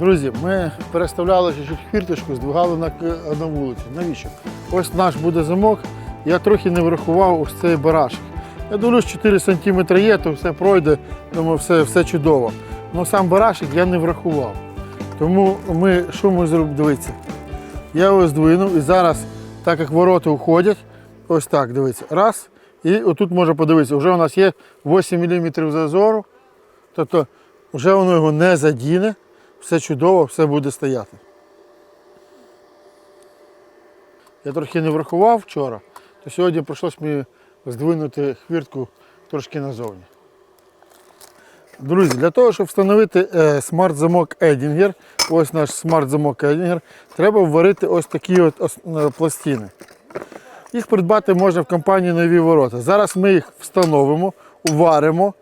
Друзі, ми переставляли хвірточку, здвигали на, на вулицю. Навіщо? Ось наш буде замок. Я трохи не врахував ось цей барашок. Я дивлюсь, 4 см є, то все пройде, думаю, все, все чудово. Але сам барашок я не врахував. Тому ми, що ми зробимо? Дивіться. Я його здвинув і зараз, так як ворота уходять, ось так, дивіться. Раз. І отут можна подивитися, вже у нас є 8 мм зазору. Тобто вже воно його не задіне, все чудово, все буде стояти. Я трохи не врахував вчора, то сьогодні прийшлось мені здвинути хвіртку трошки назовні. Друзі, для того, щоб встановити е, смарт-замок Едінгер, ось наш смарт-замок Едінгер, треба вварити ось такі от е, пластини. Їх придбати можна в компанії Нові ворота. Зараз ми їх встановимо, уваримо,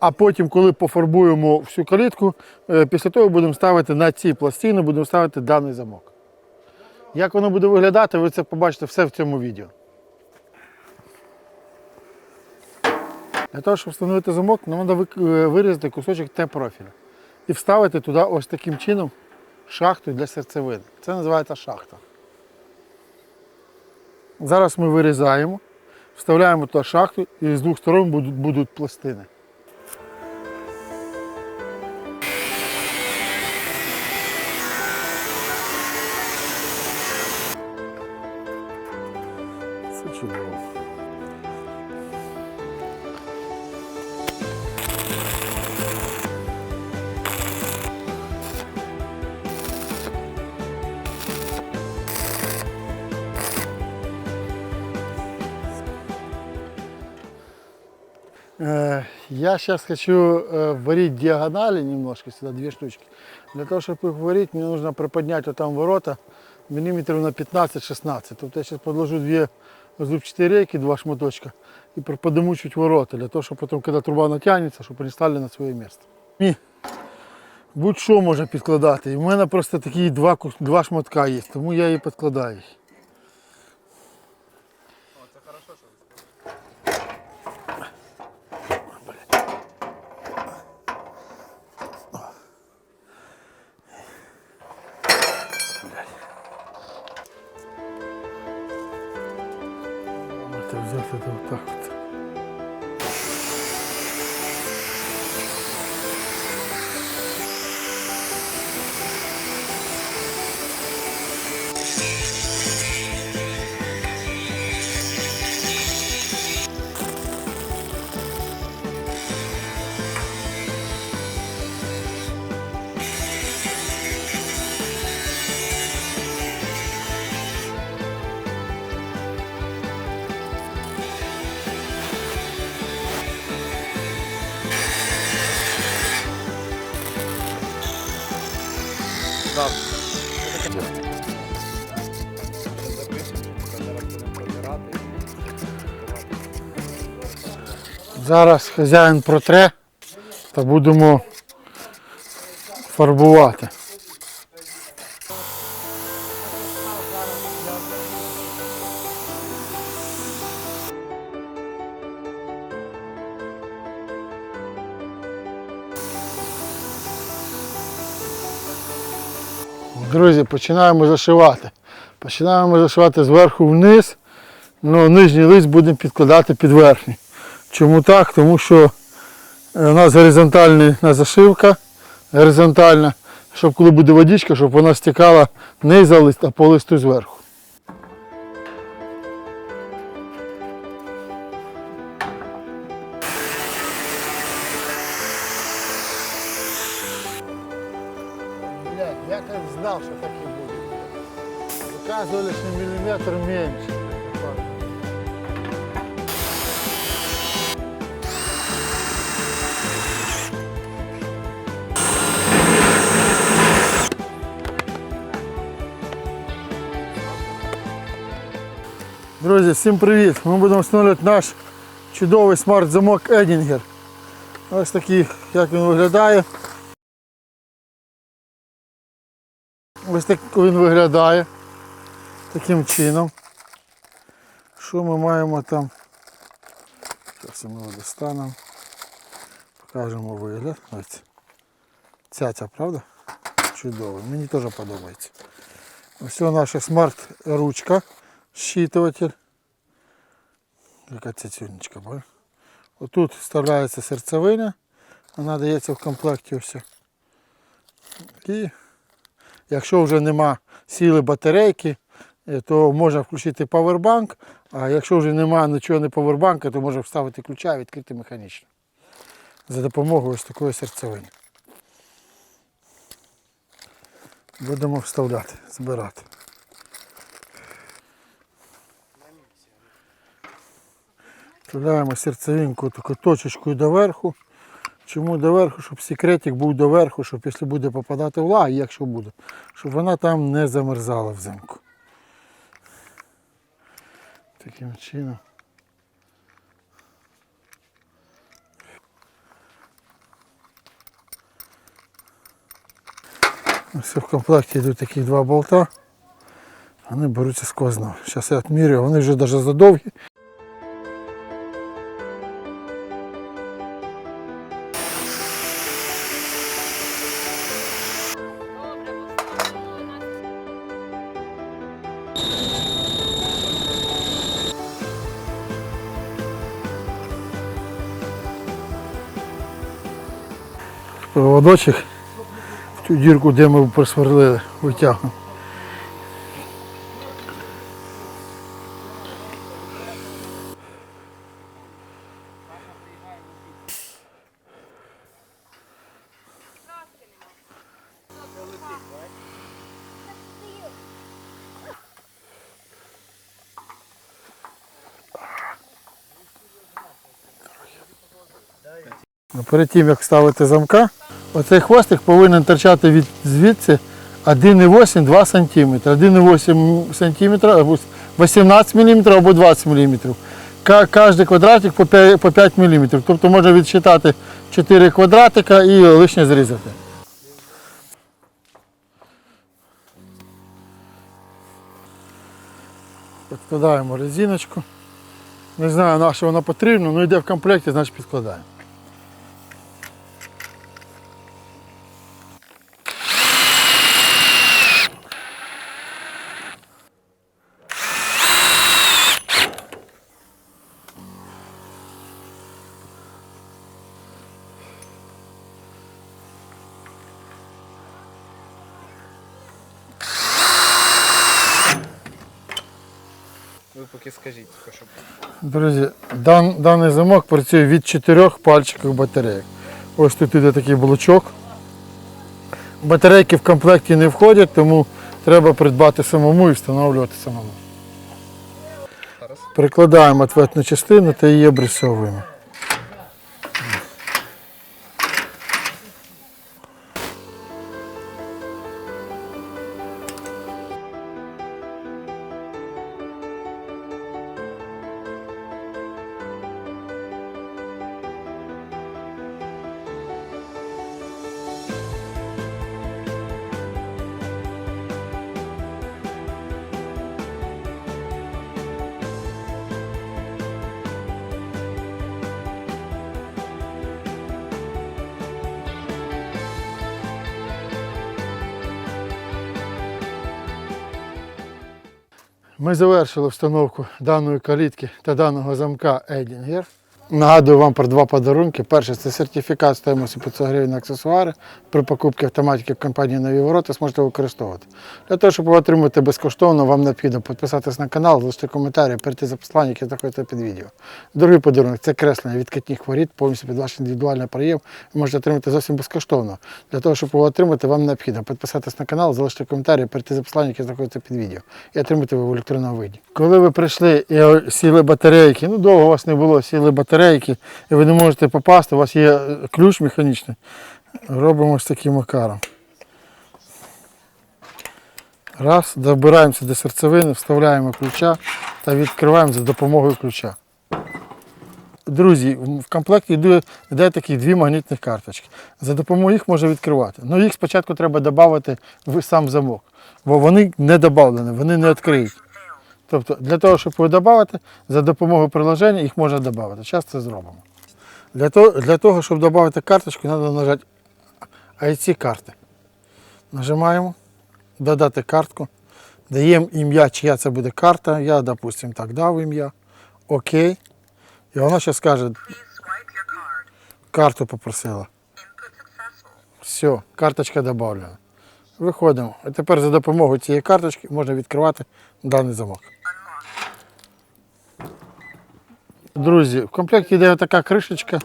а потім, коли пофарбуємо всю калітку, е, після того будемо ставити на ці пластини, будемо ставити даний замок. Як воно буде виглядати, ви це побачите все в цьому відео. Для того, щоб встановити замок, нам треба е, вирізати кусочок Т-профіля і вставити туди ось таким чином шахту для серцевини. Це називається шахта. Зараз ми вирізаємо, вставляємо туди шахту і з двох сторон будуть пластини. чудово. Э, Я сейчас хочу э, варить диагонали немножко, сюда две штучки. Для того, чтобы их варить, мне нужно приподнять вот там ворота миллиметров на 15-16. Тобто я сейчас подложу две зубчатые рейки, два шматочка, и приподниму чуть ворота, для того, чтобы потом, когда труба натягнется, чтобы они стали на своє місце. І будь-що можна підкладати. І в мене просто такі два, кус- два шматка є, тому я і підкладаю. Їх. Можете взяти от. Зараз хазяїн протре та будемо фарбувати. Друзі, починаємо зашивати. Починаємо зашивати зверху вниз, ну, нижній лист будемо підкладати під верхній. Чому так? Тому що е, у нас горизонтальна зашивка, горизонтальна, щоб коли буде водичка, щоб вона стікала не за лист, а по листу зверху. Указывали, что миллиметр меньше. Друзі, всім привіт! Ми будемо встановлювати наш чудовий смарт-замок Едінгер. Ось такий, як він виглядає. Ось так він виглядає таким чином. Що ми маємо там? Зараз ми його достанемо. Покажемо вигляд. Ось. Цяця, правда? Чудово. Мені теж подобається. Ось наша смарт-ручка, щитуватель. Яка ця цюнечка, бачиш? Отут вставляється серцевина, вона дається в комплекті ось. І якщо вже нема сіли батарейки, то можна включити павербанк, а якщо вже нема нічого не павербанка, то можна вставити ключа і відкрити механічно. За допомогою ось такої серцевини. Будемо вставляти, збирати. Вставляємо серцевинку таку точечкою доверху. Чому доверху? Щоб секретик був доверху, щоб якщо буде попадати влага, якщо буде, щоб вона там не замерзала взимку. Таким чином. Ось в комплекті йдуть такі два болта. Вони беруться з кожного. Зараз я відмірюю, вони вже навіть задовгі. Проводочок в ту дірку, де ми просверлили, витягнув. Ну, Перед тим, як ставити замка, оцей хвостик повинен торчати від звідси 1,8-2 см. 1,8 см, або 18 мм або 20 мм. Кожен квадратик по 5, по 5 мм. Тобто можна відсчитати 4 квадратика і лишнє зрізати. Підкладаємо резиночку. Не знаю, на що вона потрібна, але йде в комплекті, значить підкладаємо. Ви поки скажіть, щоб Друзі, дан, даний замок працює від чотирьох пальчиків батарейок. Ось тут іде такий блочок. Батарейки в комплекті не входять, тому треба придбати самому і встановлювати самому. Прикладаємо ответну частину та її обрисовуємо. Ми завершили встановку даної калітки та даного замка Едінгер. Нагадую вам про два подарунки. Перше це сертифікат стоїмості 500 гривень на аксесуари. При покупці автоматики в компанії Нові ворота зможете використовувати. Для того, щоб отримати безкоштовно, вам необхідно підписатись на канал, залишити коментарі, перейти за посланням, яке знаходиться під відео. Другий подарунок це креслення відкатних воріт, повністю під ваш індивідуальний проєм. Ви можете отримати зовсім безкоштовно. Для того, щоб його отримати, вам необхідно підписатись на канал, залишити коментарі, перейти за посланням, яке знаходиться під відео, і отримати його в електронному виді. Коли ви прийшли і сіли батарейки, ну довго у вас не було, сіли батарейки, і ви не можете попасти, у вас є ключ механічний. Робимо ось таким макаром. Раз, добираємося до серцевини, вставляємо ключа та відкриваємо за допомогою ключа. Друзі, в комплекті йде, йде такі дві магнітні карточки. За допомогою їх можна відкривати. Ну їх спочатку треба додати в сам замок, бо вони не додавлені, вони не відкриють. Тобто для того, щоб їх додати, за допомогою приложення їх можна додати. Зараз це зробимо. Для того, для того щоб додати карточку, треба нажати IC карти. Нажимаємо, додати картку. Даємо ім'я, чия це буде карта. Я, допустимо, так дав ім'я. Окей. І вона ще скаже, карту попросила. Все, карточка додана. Виходимо. А тепер за допомогою цієї карточки можна відкривати даний замок. Друзі, в комплекті йде така кришечка,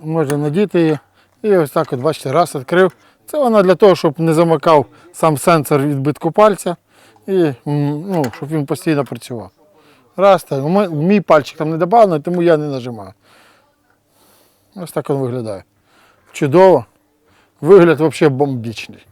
можна надіти її. І ось так, от, бачите, раз відкрив. Це вона для того, щоб не замикав сам сенсор відбитку пальця і ну, щоб він постійно працював. Раз, так. Мій пальчик там не додавлений, тому я не нажимаю. Ось так він виглядає. Чудово. Вигляд взагалі бомбічний.